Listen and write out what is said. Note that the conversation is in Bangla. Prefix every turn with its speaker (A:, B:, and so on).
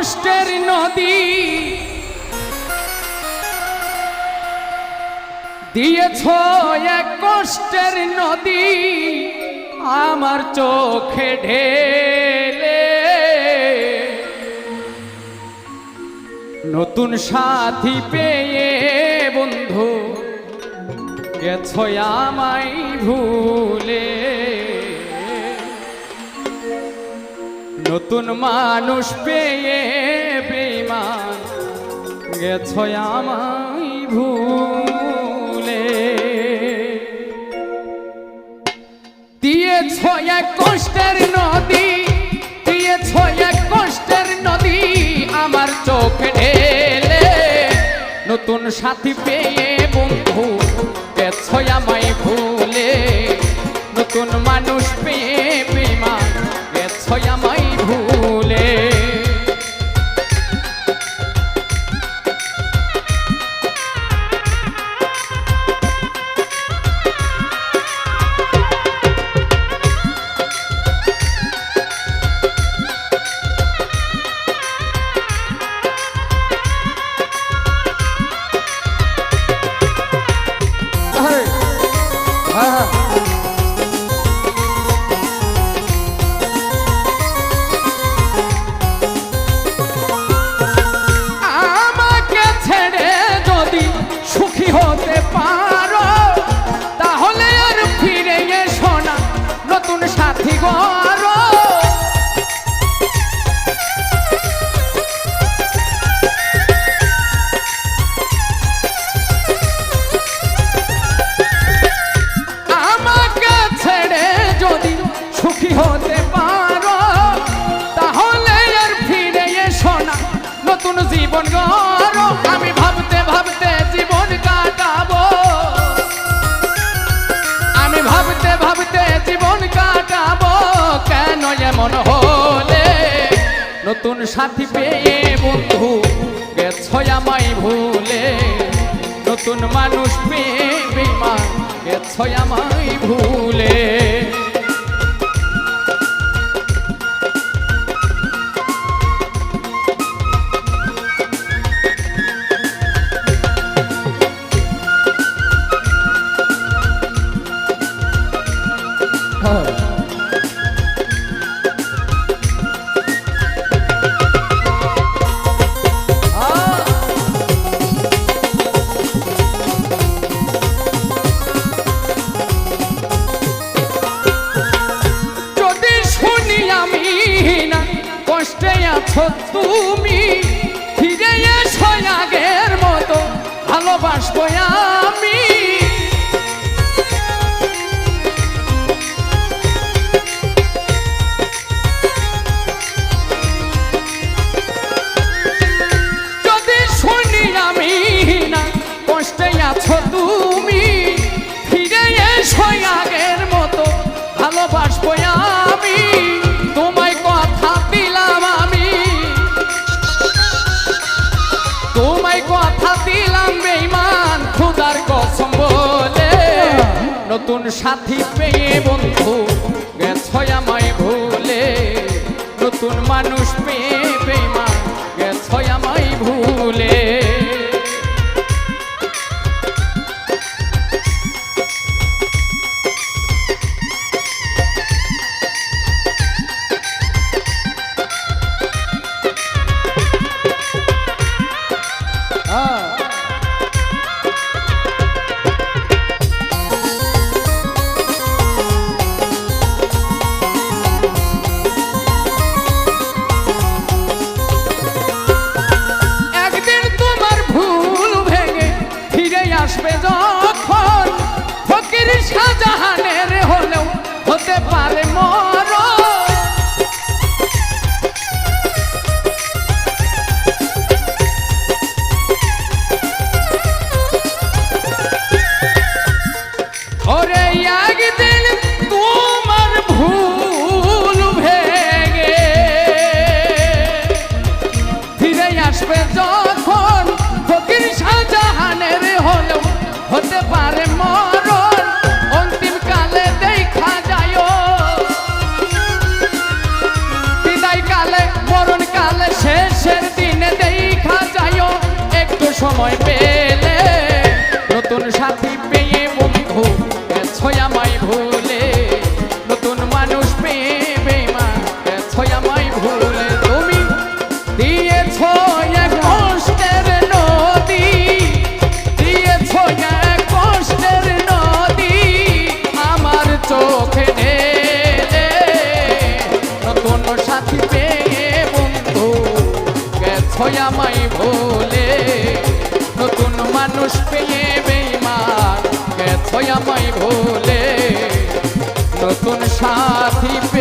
A: কষ্টের নদী। দিয়েছ এক কষ্টের নদী, আমার চোখে ঢেলে। নতুন সাথী পেয়ে বন্ধু, গেছ আমায় ভুলে। নতুন মানুষ পেয়ে বেমান গেছ আমায় ভুলে। দিয়েছ এক কষ্টের নদী, দিয়েছ এক কষ্টের নদী, আমার চোখ ঢেলে। নতুন সাথী পেয়ে বন্ধু গেছ আমায় ভুলে। নতুন মানুষ পেয়ে বেমান গেছ আমায় এমন হলে নতুন সাথী পেয়ে বন্ধু গেছ আমায় ভুলে। নতুন মানুষ পেয়ে বেমান গেছ আমায় ভুলে। কষ্টে আছো তুমি? ফিরে এসো আগের মতো ভালোবাসবো আমি সাথী পেয়ে বন্ধু। আসবে যখন। ফকির শাহজাহানের হতে পারে মরণ। অন্তিম কালে দেখা যায় বিদায় কালে, মরণ কালে, শেষের দিনে দেখা যায় একটু সময় পেয়ে আমায় ভোলে নতুন মানুষ পেয়ে বেইমান গেছ ভোলে নতুন সাথী পেয়ে